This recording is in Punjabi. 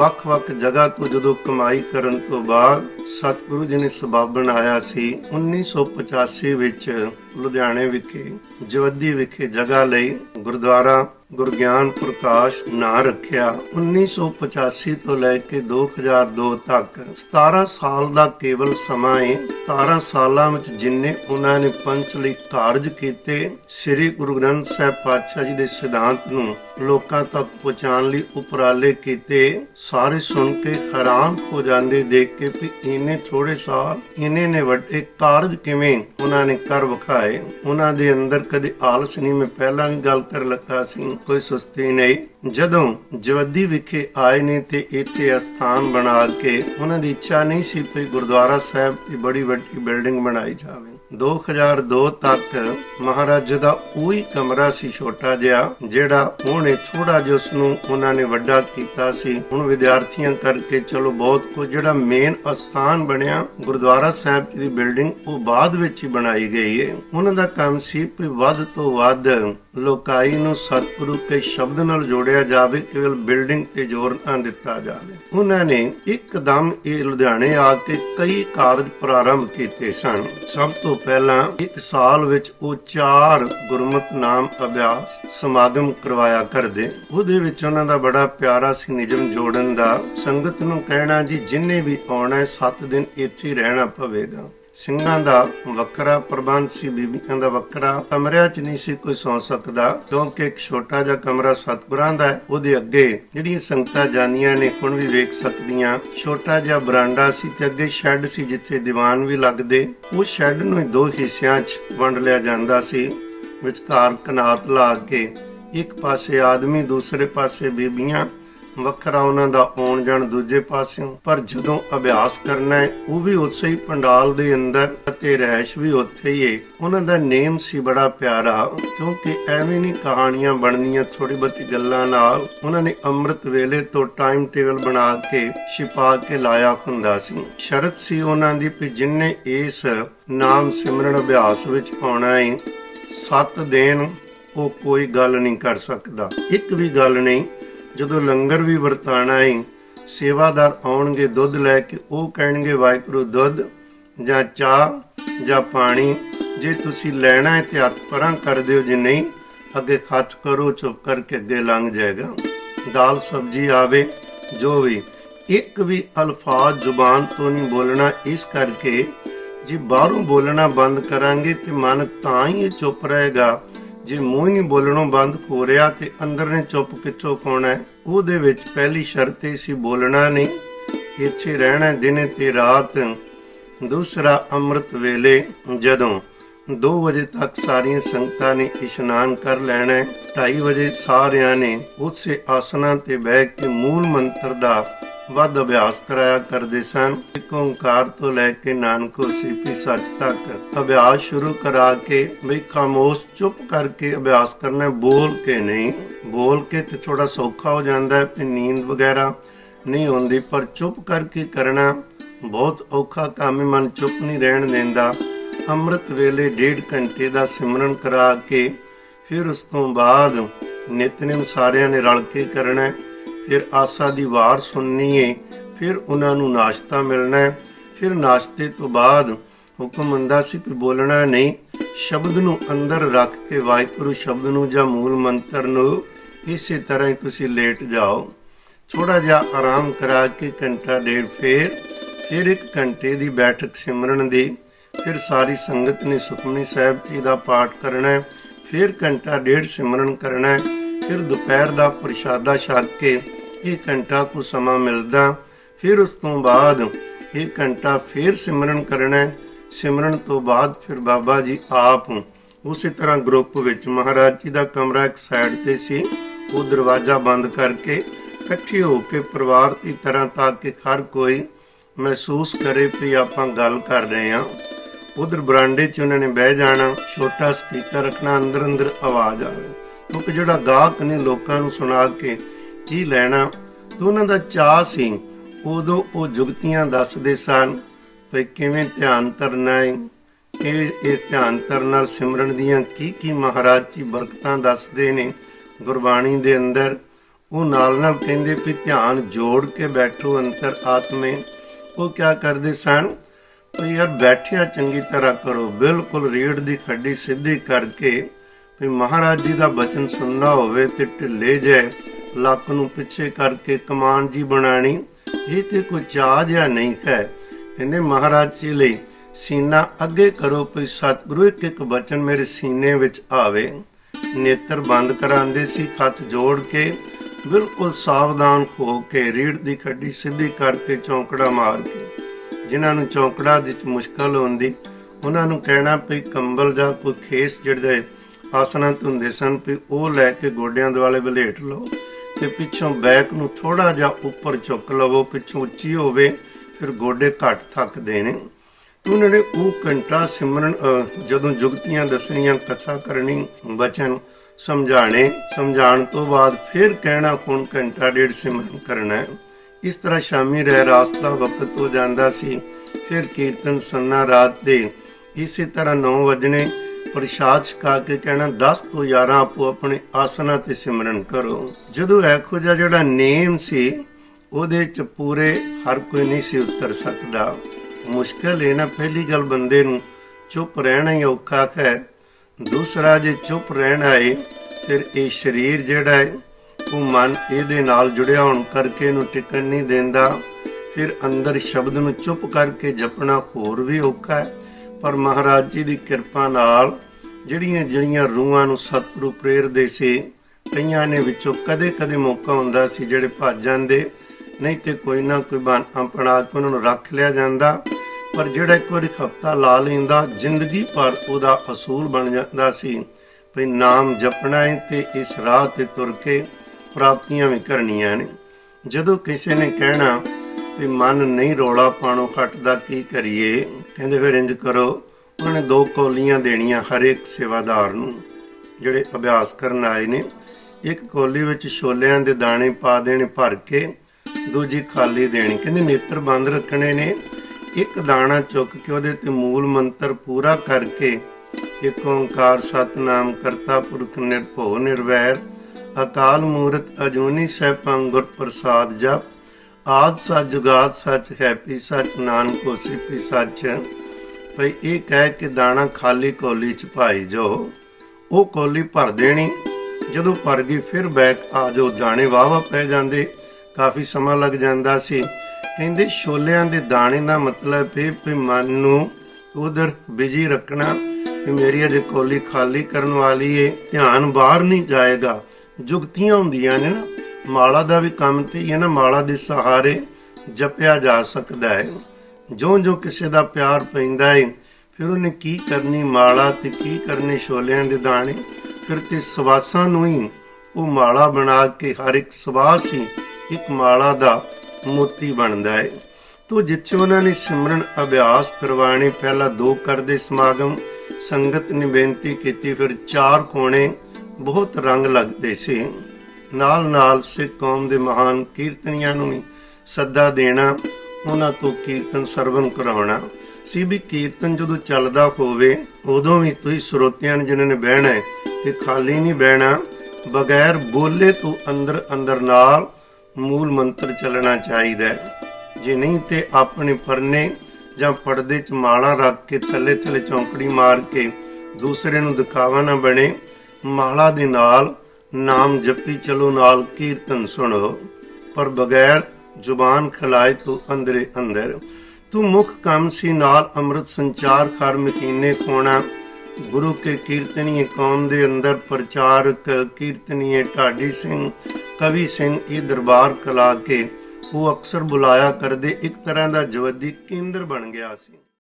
ਵੱਖ-ਵੱਖ ਜਗ੍ਹਾ ਤੋਂ ਜਦੋਂ ਕਮਾਈ ਕਰਨ ਤੋਂ ਬਾਅਦ ਸਤਿਗੁਰੂ ਜੀ ਨੇ ਸਬਬ ਬਣਾਇਆ ਸੀ 1985 ਵਿੱਚ ਲੁਧਿਆਣੇ ਵਿਖੇ, ਜਵੱਦੀ ਵਿਖੇ ਜਗ੍ਹਾ ਲਈ ਗੁਰਦੁਆਰਾ ਗੁਰਗਿਆਨ ਪ੍ਰਕਾਸ਼ ਨਾਂ ਰੱਖਿਆ। 1985 ਤੋਂ ਲੈ ਕੇ 2002 ਤੱਕ 17 ਸਾਲ ਦਾ ਕੇਵਲ ਸਮਾਂ ਹੈ 17 ਸਾਲਾਂ ਵਿੱਚ ਜਿੰਨੇ ਉਹਨਾਂ ਨੇ ਪੰਚ ਲਈ ਕਾਰਜ ਕੀਤੇ, ਸ੍ਰੀ ਗੁਰੂ ਗ੍ਰੰਥ ਸਾਹਿਬ ਪਾਤਸ਼ਾਹ ਜੀ ਦੇ ਸਿਧਾਂਤ ਨੂੰ ਲੋਕਾਂ ਤੱਕ ਪਹੁੰਚਾਉਣ ਲਈ ਉਪਰਾਲੇ ਕੀਤੇ। ਸਾਰੇ ਸੁਣ ਕੇ ਹੈਰਾਨ ਹੋ ਜਾਂਦੇ ਦੇਖ ਕੇ ਵੀ ਇਹਨੇ ਥੋੜੇ ਸਾਲ ਇਹਨੇ ਨੇ ਵੱਡੇ ਕਾਰਜ ਕਿਵੇਂ ਉਹਨਾਂ ਨੇ ਕਰ ਵਿਖਾਏ। ਉਹਨਾਂ ਦੇ ਅੰਦਰ ਕਦੇ ਆਲਸ ਨਹੀਂ, ਮੈਂ ਪਹਿਲਾਂ ਵੀ ਗੱਲ ਕਰ ਲੱਗਾ ਸੀ, ਕੋਈ ਸੁਸਤੀ ਨਹੀਂ। ਜਦੋਂ ਜਵੱਦੀ ਵਿਖੇ ਆਏ ਨੇ ਤੇ ਇੱਥੇ ਅਸਥਾਨ ਬਣਾ ਕੇ, ਉਹਨਾਂ ਦੀ ਇੱਛਾ ਨਹੀਂ ਸੀ ਕਿ ਗੁਰਦੁਆਰਾ ਸਾਹਿਬ ਦੀ ਬੜੀ ਵੱਡੀ ਬਿਲਡਿੰਗ ਬਣਾਈ ਜਾਵੇ। 2002 ਤੱਕ ਮਹਾਰਾਜ ਦਾ ਉਹੀ ਕਮਰਾ ਸੀ ਛੋਟਾ ਜਿਹਾ, ਜਿਹੜਾ ਉਹਨੇ ਥੋੜਾ ਜਿਹਾ ਉਸ ਨੂੰ ਉਹਨਾਂ ਨੇ ਵੱਡਾ ਕੀਤਾ ਸੀ। ਹੁਣ ਵਿਦਿਆਰਥੀਆਂ ਕਰਕੇ ਚਲੋ ਬਹੁਤ ਕੁਝ, ਜਿਹੜਾ ਮੇਨ ਅਸਥਾਨ ਬਣਿਆ, ਗੁਰਦੁਆਰਾ ਸਾਹਿਬ ਦੀ ਬਿਲਡਿੰਗ ਉਹ ਬਾਅਦ ਵਿੱਚ ਹੀ ਬਣਾਈ ਗਈ ਹੈ। ਉਹਨਾਂ ਦਾ ਕੰਮ ਸੀ ਕਿ ਵੱਧ ਤੋਂ ਵੱਧ ਲੋਕਾਈ ਨੂੰ ਸਤਿਗੁਰੂ ਕੇ ਸ਼ਬਦ ਨਾਲ ਜੋੜਿਆ ਜਾਵੇ, ਕੇਵਲ ਬਿਲਡਿੰਗ ਤੇ ਜ਼ੋਰ ਨਾ ਦਿੱਤਾ ਜਾਵੇ। ਉਹਨਾਂ ਨੇ ਇੱਕਦਮ ਇਹ ਲੁਧਿਆਣੇ ਆ ਕੇ ਕਈ ਕਾਰਜ ਪ੍ਰਾਰੰਭ ਕੀਤੇ ਸਨ। ਸਭ ਤੋਂ ਪਹਿਲਾਂ ਇੱਕ ਸਾਲ ਵਿੱਚ ਉਹ ਚਾਰ ਗੁਰਮਤ ਨਾਮ ਅਭਿਆਸ ਸਮਾਗਮ ਕਰਵਾਇਆ ਕਰਦੇ। ਉਹਦੇ ਵਿੱਚ ਉਹਨਾਂ ਦਾ ਬੜਾ ਪਿਆਰਾ ਸੀ ਨਿਯਮ ਜੋੜਨ ਦਾ। ਸੰਗਤ ਨੂੰ ਕਹਿਣਾ ਜੀ, ਜਿੰਨੇ ਵੀ ਆਉਣਾ ਹੈ 7 ਦਿਨ ਇੱਥੇ ਰਹਿਣਾ ਪਵੇਗਾ। ਸਿੰਘਾਂ ਦਾ ਵੱਖਰਾ ਪ੍ਰਬੰਧ ਸੀ, ਬੀਬੀਆਂ ਦਾ ਵੱਖਰਾ। ਕਮਰਿਆਂ 'ਚ ਨਹੀਂ ਸੀ ਕੋਈ ਸੌ ਸਕਦਾ, ਕਿਉਂਕਿ ਇੱਕ ਛੋਟਾ ਜਿਹਾ ਕਮਰਾ ਸਤਿਗੁਰਾਂ ਦਾ ਉਹਦੇ ਅੱਗੇ ਜਿਹੜੀਆਂ ਸੰਗਤਾਂ ਜਾਂਦੀਆਂ ਨੇ, ਹੁਣ ਵੀ ਵੇਖ ਸਕਦੀਆਂ। ਛੋਟਾ ਜਿਹਾ ਬਰਾਂਡਾ ਸੀ ਤੇ ਅੱਗੇ ਸ਼ੈੱਡ ਸੀ, ਜਿੱਥੇ ਦੀਵਾਨ ਵੀ ਲੱਗਦੇ। ਉਹ ਸ਼ੈੱਡ ਨੂੰ ਦੋ ਹਿੱਸਿਆਂ 'ਚ ਵੰਡ ਲਿਆ ਜਾਂਦਾ ਸੀ, ਵਿਚਕਾਰ ਕਨਾਤ ਲਾ ਕੇ। ਇੱਕ ਪਾਸੇ ਆਦਮੀ, ਦੂਸਰੇ ਪਾਸੇ ਬੀਬੀਆਂ। ਵੱਖਰਾ ਉਹਨਾਂ ਦਾ ਆਉਣ ਜਾਣ ਦੂਜੇ ਪਾਸਿਓਂ, ਪਰ ਜਦੋਂ ਅਭਿਆਸ ਕਰਨਾ ਹੈ, ਉਹ ਵੀ ਉਸੇ ਹੀ ਪੰਡਾਲ ਦੇ ਅੰਦਰ ਅਤੇ ਰਹਿਸ਼ ਵੀ ਉੱਥੇ ਹੀ ਹੈ ਉਹਨਾਂ ਦਾ ਨੇਮ ਸੀ ਬੜਾ ਪਿਆਰਾ, ਕਿਉਂਕਿ ਐਵੇਂ ਨਹੀਂ ਕਹਾਣੀਆਂ ਬਣਨੀਆਂ ਥੋੜੀ ਬਹੁਤੀ ਗੱਲਾਂ ਨਾਲ ਉਹਨਾਂ ਨੇ ਅੰਮ੍ਰਿਤ ਵੇਲੇ ਤੋਂ ਟਾਈਮ ਟੇਬਲ ਬਣਾ ਕੇ ਛਿਪਾ ਕੇ ਲਾਇਆ ਹੁੰਦਾ ਸੀ। ਸ਼ਰਤ ਸੀ ਉਹਨਾਂ ਦੀ ਕਿ ਜਿਨਨੇ ਇਸ ਨਾਮ ਸਿਮਰਨ ਅਭਿਆਸ ਵਿੱਚ ਆਉਣਾ ਹੈ ਸੱਤ ਦਿਨ ਉਹ ਕੋਈ ਗੱਲ ਨਹੀਂ ਕਰ ਸਕਦਾ। ਇੱਕ ਵੀ ਗੱਲ ਨਹੀਂ ਜਦੋਂ ਲੰਗਰ ਵੀ ਵਰਤਾਣਾ ਹੈ ਸੇਵਾਦਾਰ ਆਉਣਗੇ ਦੁੱਧ ਲੈ ਕੇ, ਉਹ ਕਹਿਣਗੇ, ਵਾਹਿਗੁਰੂ, ਦੁੱਧ ਜਾਂ ਚਾਹ ਜਾਂ ਪਾਣੀ ਜੇ ਤੁਸੀਂ ਲੈਣਾ ਹੈ ਤੇ ਹੱਥ ਪਰਾਂ ਕਰ ਦਿਓ, ਜੇ ਨਹੀਂ, ਅੱਗੇ ਖਰਚ ਕਰੋ, ਚੁੱਪ ਕਰਕੇ ਅੱਗੇ ਲੰਘ ਜਾਏਗਾ। ਦਾਲ ਸਬਜੀ ਆਵੇ, ਜੋ ਵੀ, ਇੱਕ ਵੀ ਅਲਫਾਜ਼ ਜ਼ੁਬਾਨ ਤੋਂ ਨਹੀਂ ਬੋਲਣਾ, ਇਸ ਕਰਕੇ ਜੇ ਬਾਹਰੋਂ ਬੋਲਣਾ ਬੰਦ ਕਰਾਂਗੇ ਤੇ ਮਨ ਤਾਂ ਹੀ ਇਹ ਚੁੱਪ ਰਹੇਗਾ ਜੇ ਮੂੰਹ ਨਹੀਂ ਬੋਲਣੋਂ ਬੰਦ ਹੋ ਰਿਹਾ ਤੇ ਅੰਦਰ ਨੇ ਚੁੱਪ ਕਿੱਥੋਂ ਕੋਣਾ ਉਹਦੇ ਵਿੱਚ ਪਹਿਲੀ ਸ਼ਰਤ ਇਹ ਸੀ ਬੋਲਣਾ ਨਹੀਂ। ਇੱਥੇ ਰਹਿਣਾ ਦਿਨੇ ਤੇ ਰਾਤ। ਦੂਸਰਾ ਅੰਮ੍ਰਿਤ ਵੇਲੇ ਜਦੋਂ 2 ਵਜੇ ਤੱਕ ਸਾਰੀਆਂ ਸੰਗਤਾਂ ਨੇ ਇਸ਼ਨਾਨ ਕਰ ਲੈਣਾ ਹੈ 2:30 ਵਜੇ ਸਾਰਿਆਂ ਨੇ ਉਸੇ ਆਸਨਾਂ ਤੇ ਬਹਿ ਕੇ ਮੂਲ ਮੰਤਰ ਦਾ ਵੱਧ ਅਭਿਆਸ ਕਰਾਇਆ ਕਰਦੇ ਸਨ। ਇੱਕ ਓੰਕਾਰ ਤੋਂ ਲੈ ਕੇ ਨਾਨਕੋ ਸੀਪੀ ਸੱਚ ਤੱਕ ਅਭਿਆਸ ਸ਼ੁਰੂ ਕਰਾ ਕੇ ਵੀ ਖਾਮੋਸ਼ ਚੁੱਪ ਕਰਕੇ ਅਭਿਆਸ ਕਰਨਾ ਬੋਲ ਕੇ ਨਹੀਂ, ਬੋਲ ਕੇ ਤੇ ਥੋੜਾ ਸੌਖਾ ਹੋ ਜਾਂਦਾ ਹੈ ਕਿ ਨੀਂਦ ਵਗੈਰਾ ਨਹੀਂ ਹੁੰਦੀ ਪਰ ਚੁੱਪ ਕਰਕੇ ਕਰਨਾ ਬਹੁਤ ਔਖਾ ਕੰਮ ਹੈ। ਮਨ ਚੁੱਪ ਨਹੀਂ ਰਹਿਣ ਦਿੰਦਾ। ਅੰਮ੍ਰਿਤ ਵੇਲੇ ਡੇਢ ਘੰਟੇ ਦਾ ਸਿਮਰਨ ਕਰਾ ਕੇ ਫਿਰ ਉਸ ਤੋਂ ਬਾਅਦ ਨਿਤਨੇਮ ਸਾਰਿਆਂ ਨੇ ਰਲ ਕੇ ਕਰਨਾ ਹੈ। ਫਿਰ ਆਸਾ ਦੀ ਵਾਰ ਸੁਣਨੀ ਹੈ ਫਿਰ ਉਹਨਾਂ ਨੂੰ ਨਾਸ਼ਤਾ ਮਿਲਣਾ ਹੈ ਫਿਰ ਨਾਸ਼ਤੇ ਤੋਂ ਬਾਅਦ ਹੁਕਮ ਹੁੰਦਾ ਸੀ ਕਿ ਬੋਲਣਾ ਨਹੀਂ। ਸ਼ਬਦ ਨੂੰ ਅੰਦਰ ਰੱਖ ਕੇ ਵਾਹਿਗੁਰੂ ਸ਼ਬਦ ਨੂੰ ਜਾਂ ਮੂਲ ਮੰਤਰ ਨੂੰ ਇਸੇ ਤਰ੍ਹਾਂ ਹੀ ਤੁਸੀਂ ਲੇਟ ਜਾਓ। ਥੋੜਾ ਜਿਹਾ ਆਰਾਮ ਕਰਾ ਕੇ ਘੰਟਾ ਡੇਢ ਫੇਰ, ਫਿਰ ਇੱਕ ਘੰਟੇ ਦੀ ਬੈਠਕ ਸਿਮਰਨ ਦੀ। ਫਿਰ ਸਾਰੀ ਸੰਗਤ ਨੇ ਸੁਖਮਨੀ ਸਾਹਿਬ ਜੀ ਦਾ ਪਾਠ ਕਰਨਾ ਹੈ ਫਿਰ ਘੰਟਾ ਡੇਢ ਸਿਮਰਨ ਕਰਨਾ ਹੈ ਫਿਰ ਦੁਪਹਿਰ ਦਾ ਪ੍ਰਸ਼ਾਦਾ ਛਕ ਕੇ ਇਹ ਘੰਟਾ ਕੋ ਸਮਾਂ ਮਿਲਦਾ, ਫਿਰ ਉਸ ਤੋਂ ਬਾਅਦ ਇਹ ਘੰਟਾ ਫਿਰ ਸਿਮਰਨ ਕਰਨਾ ਸਿਮਰਨ ਤੋਂ ਬਾਅਦ ਫਿਰ ਬਾਬਾ ਜੀ ਆਪ ਉਸੇ ਤਰ੍ਹਾਂ ਗਰੁੱਪ ਵਿੱਚ ਮਹਾਰਾਜ ਜੀ ਦਾ ਕਮਰਾ ਇੱਕ ਸਾਈਡ ਤੇ ਸੀ। ਉਹ ਦਰਵਾਜ਼ਾ ਬੰਦ ਕਰਕੇ ਇਕੱਠੇ ਹੋ ਕੇ ਪਰਿਵਾਰ ਦੀ ਤਰ੍ਹਾਂ ਤਾਂ ਕਿ ਹਰ ਕੋਈ ਮਹਿਸੂਸ ਕਰੇ ਕਿ ਆਪਾਂ ਗੱਲ ਕਰ ਰਹੇ ਹਾਂ। ਉਧਰ ਬਰਾਂਡੇ 'ਚ ਉਹਨਾਂ ਨੇ ਬਹਿ ਜਾਣਾ, ਛੋਟਾ ਸਪੀਕਰ ਰੱਖਣਾ ਅੰਦਰ ਅੰਦਰ ਆਵਾਜ਼ ਆਵੇ। ਕਿਉਂਕਿ ਜਿਹੜਾ ਗਾਹਕ ਨੇ ਲੋਕਾਂ ਨੂੰ ਸੁਣਾ ਕੇ ਕੀ ਲੈਣਾ? ਤੇ ਉਹਨਾਂ ਦਾ ਚਾਹ ਸੀ, ਉਦੋਂ ਉਹ ਜੁਗਤੀਆਂ ਦੱਸਦੇ ਸਨ ਵੀ ਕਿਵੇਂ ਧਿਆਨ ਧਰਨਾ ਹੈ ਇਹ ਇਸ ਧਿਆਨ ਧਰਨ ਨਾਲ ਸਿਮਰਨ ਦੀਆਂ ਕੀ ਕੀ ਮਹਾਰਾਜ ਜੀ ਬਰਕਤਾਂ ਦੱਸਦੇ ਨੇ ਗੁਰਬਾਣੀ ਦੇ ਅੰਦਰ। ਉਹ ਨਾਲ ਨਾਲ ਕਹਿੰਦੇ ਵੀ ਧਿਆਨ ਜੋੜ ਕੇ ਬੈਠੋ ਅੰਤਰ ਆਤਮੇ। ਉਹ ਕਿਆ ਕਰਦੇ ਸਨ? ਵੀ ਯਾਰ ਬੈਠਿਆ ਚੰਗੀ ਤਰ੍ਹਾਂ ਕਰੋ, ਬਿਲਕੁਲ ਰੀੜ ਦੀ ਖੱਡੀ ਸਿੱਧੀ ਕਰਕੇ ਵੀ ਮਹਾਰਾਜ ਜੀ ਦਾ ਬਚਨ ਸੁਣਨਾ ਹੋਵੇ ਤੇ ਢਿੱਲੇ ਜੇ ਲੱਕ ਨੂੰ ਪਿੱਛੇ ਕਰਕੇ ਕਮਾਨ ਜੀ ਬਣਾਣੀ, ਇਹ ਤੇ ਕੋਈ ਚਾਹ ਜਾਂ ਨਹੀਂ ਹੈ। ਕਹਿੰਦੇ, ਮਹਾਰਾਜ ਜੀ ਲਈ ਸੀਨਾ ਅੱਗੇ ਕਰੋ ਵੀ ਸਤਿਗੁਰੂ, ਇੱਕ ਇੱਕ ਬਚਨ ਮੇਰੇ ਸੀਨੇ ਵਿੱਚ ਆਵੇ। ਨੇਤਰ ਬੰਦ ਕਰਾਂਦੇ ਸੀ, ਖੱਤ ਜੋੜ ਕੇ, ਬਿਲਕੁਲ ਸਾਵਧਾਨ ਹੋ ਕੇ ਰੀੜ ਦੀ ਖੱਡੀ ਸਿੱਧੀ ਕਰਕੇ ਚੌਂਕੜਾ ਮਾਰ ਕੇ। ਜਿਨ੍ਹਾਂ ਨੂੰ ਚੌਂਕੜਾ ਦੀ ਮੁਸ਼ਕਲ ਹੁੰਦੀ, ਉਹਨਾਂ ਨੂੰ ਕਹਿਣਾ ਵੀ ਕੰਬਲ ਜਾਂ ਕੋਈ ਖੇਸ ਜਿਹੜੇ ਆਸਨਾਂ ਤੋਂ ਹੁੰਦੇ ਸਨ, ਵੀ ਉਹ ਲੈ ਕੇ ਗੋਡਿਆਂ ਦੁਆਲੇ ਵਲੇਟ ਲਓ। ਤੇ ਪਿੱਛੋਂ ਬੈਕ ਨੂੰ ਥੋੜਾ ਜਿਹਾ ਉੱਪਰ ਚੁੱਕ ਲਵੋ, ਪਿੱਛੋਂ ਉੱਚੀ ਹੋਵੇ, ਫਿਰ ਗੋਡੇ ਘੱਟ ਥੱਕਦੇ ਨੇ। ਤੂੰ ਨੇ ਉਹ ਘੰਟਾ ਸਿਮਰਨ ਜਦੋਂ ਜੁਗਤੀਆਂ ਦੱਸਣੀਆਂ, ਕਥਾ ਕਰਨੀ, ਬਚਨ ਸਮਝਾਣੇ, ਸਮਝਾਉਣ ਤੋਂ ਬਾਅਦ ਫਿਰ ਕਹਿਣਾ, ਹੁਣ ਘੰਟਾ ਡੇਢ ਸਿਮਰਨ ਕਰਨਾ ਹੈ। ਇਸ ਤਰ੍ਹਾਂ ਸ਼ਾਮੀ ਰਹਿ ਰਾਸਤਾ ਵਕਤ ਹੋ ਜਾਂਦਾ ਸੀ, ਫਿਰ ਕੀਰਤਨ ਸੰਨਾ ਰਾਤ ਦੇ। ਇਸੇ ਤਰ੍ਹਾਂ 9 ਵਜਣੇ ਪ੍ਰਸ਼ਾਦ ਛਕਾ ਕੇ ਕਹਿਣਾ 10 ਤੋਂ 11 ਆਪੋ ਆਪਣੇ ਆਸਨਾਂ ਤੇ ਸਿਮਰਨ ਕਰੋ। ਜਦੋਂ ਇਹੋ ਜਿਹਾ ਜਿਹੜਾ ਨੇਮ ਸੀ, ਉਹਦੇ ਚ ਪੂਰੇ ਹਰ ਕੋਈ ਨਹੀਂ ਸੀ ਉਤਰ ਸਕਦਾ। ਮੁਸ਼ਕਲ ਇਹ ਨਾ, ਪਹਿਲੀ ਗੱਲ ਬੰਦੇ ਨੂੰ ਚੁੱਪ ਰਹਿਣਾ ਹੀ ਔਖਾ ਹੈ। ਦੂਸਰਾ, ਜੇ ਚੁੱਪ ਰਹਿਣਾ ਹੈ ਫਿਰ ਇਹ ਸਰੀਰ ਜਿਹੜਾ ਹੈ ਉਹ ਮਨ ਇਹਦੇ ਨਾਲ ਜੁੜਿਆ ਹੋਣ ਕਰਕੇ ਇਹਨੂੰ ਟਿਕਣ ਨਹੀਂ ਦਿੰਦਾ। ਫਿਰ ਅੰਦਰ ਸ਼ਬਦ ਨੂੰ ਚੁੱਪ ਕਰਕੇ ਜਪਣਾ ਹੋਰ ਵੀ ਔਖਾ ਹੈ। ਪਰ ਮਹਾਰਾਜ ਜੀ ਦੀ ਕਿਰਪਾ ਨਾਲ ਜਿਹੜੀਆਂ ਜਿਹੜੀਆਂ ਰੂਹਾਂ ਨੂੰ ਸਤਿਗੁਰੂ ਪ੍ਰੇਰਦੇ ਸੀ, ਕਈਆਂ ਨੇ ਵਿੱਚੋਂ ਕਦੇ-ਕਦੇ ਮੌਕਾ ਹੁੰਦਾ ਸੀ ਜਿਹੜੇ ਭੱਜ ਜਾਂਦੇ। ਨਹੀਂ ਤੇ ਕੋਈ ਨਾ ਕੋਈ ਬਹਾਨਾ ਬਣਾ ਕੇ ਉਹਨਾਂ ਨੂੰ ਰੱਖ ਲਿਆ ਜਾਂਦਾ। ਪਰ ਜਿਹੜਾ ਇੱਕ ਵਾਰੀ ਹਫਤਾ ਲਾ ਲੈਂਦਾ, ਜ਼ਿੰਦਗੀ ਭਰ ਉਹਦਾ ਅਸੂਲ ਬਣ ਜਾਂਦਾ ਸੀ। ਵੀ ਨਾਮ ਜਪਣਾ ਹੈ ਤੇ ਇਸ ਰਾਹ ਤੇ ਤੁਰ ਕੇ ਪ੍ਰਾਪਤੀਆਂ ਵੀ ਕਰਨੀਆਂ ਨੇ। ਜਦੋਂ ਕਿਸੇ ਨੇ ਕਹਿਣਾ ਵੀ ਮਨ ਨਹੀਂ ਰੋਲਾ ਪਾਣੋ ਘਟਦਾ ਕੀ ਕਰੀਏ? ਕਹਿੰਦੇ ਫਿਰ ਇੰਜ ਕਰੋ। ਉਹਨਾਂ ਨੇ ਦੋ ਕੌਲੀਆਂ ਦੇਣੀਆਂ ਹਰ ਇੱਕ ਸੇਵਾਦਾਰ ਨੂੰ, ਜਿਹੜੇ ਅਭਿਆਸ ਕਰਨ ਆਏ ਨੇ। ਇੱਕ ਕੌਲੀ ਵਿੱਚ ਛੋਲਿਆਂ ਦੇ ਦਾਣੇ ਪਾ ਦੇਣੇ ਭਰ ਕੇ, ਦੂਜੀ ਖਾਲੀ ਦੇਣੀ। ਕਹਿੰਦੇ ਨੇਤਰ ਬੰਦ ਰੱਖਣੇ ਨੇ। ਇੱਕ ਦਾਣਾ ਚੁੱਕ ਕੇ ਉਹਦੇ ਤੇ ਮੂਲ ਮੰਤਰ ਪੂਰਾ ਕਰਕੇ, ਇੱਕ ਓੰਕਾਰ ਸਤਨਾਮ ਕਰਤਾ ਪੁਰਖ ਨਿਰਭਉ ਨਿਰਵੈਰ। ਅਕਾਲ ਮੂਰਤ ਅਜੂਨੀ ਸੈਭੰ ਗੁਰ ਪ੍ਰਸਾਦ ਜਪ ਆਦ ਸੱਚ ਜੁਗਾਦ ਸੱਚ, ਹੈਪੀ ਸੱਚ, ਨਾਨਕ ਹੋਸੀ ਪੀ ਸੱਚ। ਭਈ ਇਹ ਕਹਿ ਕੇ ਦਾਣਾ ਖਾਲੀ ਕੌਲੀ ਚ ਪਾਈ ਜੋ, ਉਹ ਕੌਲੀ ਭਰ ਦੇਣੀ। ਜਦੋਂ ਭਰ ਗਈ ਫਿਰ ਬੈਕ ਆ ਜੋ, ਦਾਣੇ ਵਾਵਾ ਪੈ ਜਾਂਦੇ, ਕਾਫੀ ਸਮਾਂ ਲੱਗ ਜਾਂਦਾ ਸੀ। ਕਹਿੰਦੇ ਛੋਲਿਆਂ ਦੇ ਦਾਣੇ ਦਾ ਮਤਲਬ ਇਹ ਵੀ ਮਨ ਨੂੰ ਉਧਰ ਬਿਜ਼ੀ ਰੱਖਣਾ ਕਿ ਮੇਰੀ ਅਜੇ ਕੌਲੀ ਖਾਲੀ ਕਰਨ ਵਾਲੀ ਏ, ਧਿਆਨ ਬਾਹਰ ਨਹੀਂ ਜਾਏਗਾ। ਜੁਗਤੀਆਂ ਹੁੰਦੀਆਂ ਨੇ ਨਾ। ਮਾਲਾ ਦਾ ਵੀ ਕੰਮ ਤੇ ਹੀ ਨਾ, ਮਾਲਾ ਦੇ ਸਹਾਰੇ ਜਪਿਆ ਜਾ ਸਕਦਾ ਹੈ। ਜੋ ਜੋ ਕਿਸੇ ਦਾ ਪਿਆਰ ਪੈਂਦਾ ਹੈ, ਫਿਰ ਉਹਨੇ ਕੀ ਕਰਨੀ ਮਾਲਾ ਤੇ ਕੀ ਕਰਨੇ ਛੋਲਿਆਂ ਦੇ ਦਾਣੇ? ਫਿਰ ਤੇ ਸਵਾਸਾਂ ਨੂੰ ਹੀ ਉਹ ਮਾਲਾ ਬਣਾ ਕੇ ਹਰ ਇੱਕ ਸਵਾਸ ਹੀ ਇੱਕ ਮਾਲਾ ਦਾ ਮੋਤੀ ਬਣਦਾ ਹੈ। ਤੋ ਜਿੱਥੇ ਉਹਨਾਂ ਨੇ ਸਿਮਰਨ ਅਭਿਆਸ ਕਰਵਾਣੇ ਪਹਿਲਾਂ ਦੋ ਕਰਦੇ ਸਮਾਗਮ ਸੰਗਤ ਨੇ ਬੇਨਤੀ ਕੀਤੀ, ਫਿਰ ਚਾਰ ਕੋਣੇ ਬਹੁਤ ਰੰਗ ਲੱਗਦੇ ਸੀ। ਨਾਲ ਨਾਲ ਸਿੱਖ ਕੌਮ ਦੇ ਮਹਾਨ ਕੀਰਤਨੀਆਂ ਨੂੰ ਵੀ ਸੱਦਾ ਦੇਣਾ, ਉਹਨਾਂ ਤੋਂ ਕੀਰਤਨ ਸਰਵਨ ਕਰਾਉਣਾ। ਸੀ ਵੀ ਕੀਰਤਨ ਜਦੋਂ ਚੱਲਦਾ ਹੋਵੇ, ਉਦੋਂ ਵੀ ਤੁਸੀਂ ਸਰੋਤਿਆਂ ਨੇ ਜਿਨ੍ਹਾਂ ਨੇ ਬਹਿਣਾ ਹੈ, ਤੇ ਖਾਲੀ ਨਹੀਂ ਬਹਿਣਾ, ਬਗੈਰ ਬੋਲੇ ਤੋਂ ਅੰਦਰ ਅੰਦਰ ਨਾਲ ਮੂਲ ਮੰਤਰ ਚੱਲਣਾ ਚਾਹੀਦਾ ਜੇ ਨਹੀਂ ਤੇ ਆਪਣੇ ਪਰਨੇ ਜਾਂ ਪਰਦੇ 'ਚ ਮਾਲਾ ਰੱਖ ਕੇ ਥੱਲੇ ਥੱਲੇ ਚੌਂਕੜੀ ਮਾਰ ਕੇ ਦੂਸਰੇ ਨੂੰ ਦਿਖਾਵਾ ਨਾ ਬਣੇ, ਮਾਲਾ ਦੇ ਨਾਲ ਨਾਮ ਜਪੀ ਚਲੋ ਨਾਲ ਕੀਰਤਨ ਸੁਣੋ, ਪਰ ਬਗੈਰ ਜ਼ੁਬਾਨ ਖਲਾਏ ਤੂੰ ਅੰਦਰੇ ਅੰਦਰ। ਤੂੰ ਮੁਖ ਕੰਮ ਸੀ ਨਾਲ ਅੰਮ੍ਰਿਤ ਸੰਚਾਰ ਕਰ, ਮਕੀਨੇ ਕੋਣਾ ਗੁਰੂ ਕੇ ਕੀਰਤਨੀਏ ਕੌਮ ਦੇ ਅੰਦਰ ਪ੍ਰਚਾਰਕ ਕੀਰਤਨੀਏ ਢਾਡੀ ਸਿੰਘ, ਕਵੀ ਸਿੰਘ ਇਹ ਦਰਬਾਰ ਕਲਾ ਕੇ, ਉਹ ਅਕਸਰ ਬੁਲਾਇਆ ਕਰਦੇ, ਇੱਕ ਤਰ੍ਹਾਂ ਦਾ ਜਵੱਦੀ ਕੇਂਦਰ ਬਣ ਗਿਆ ਸੀ।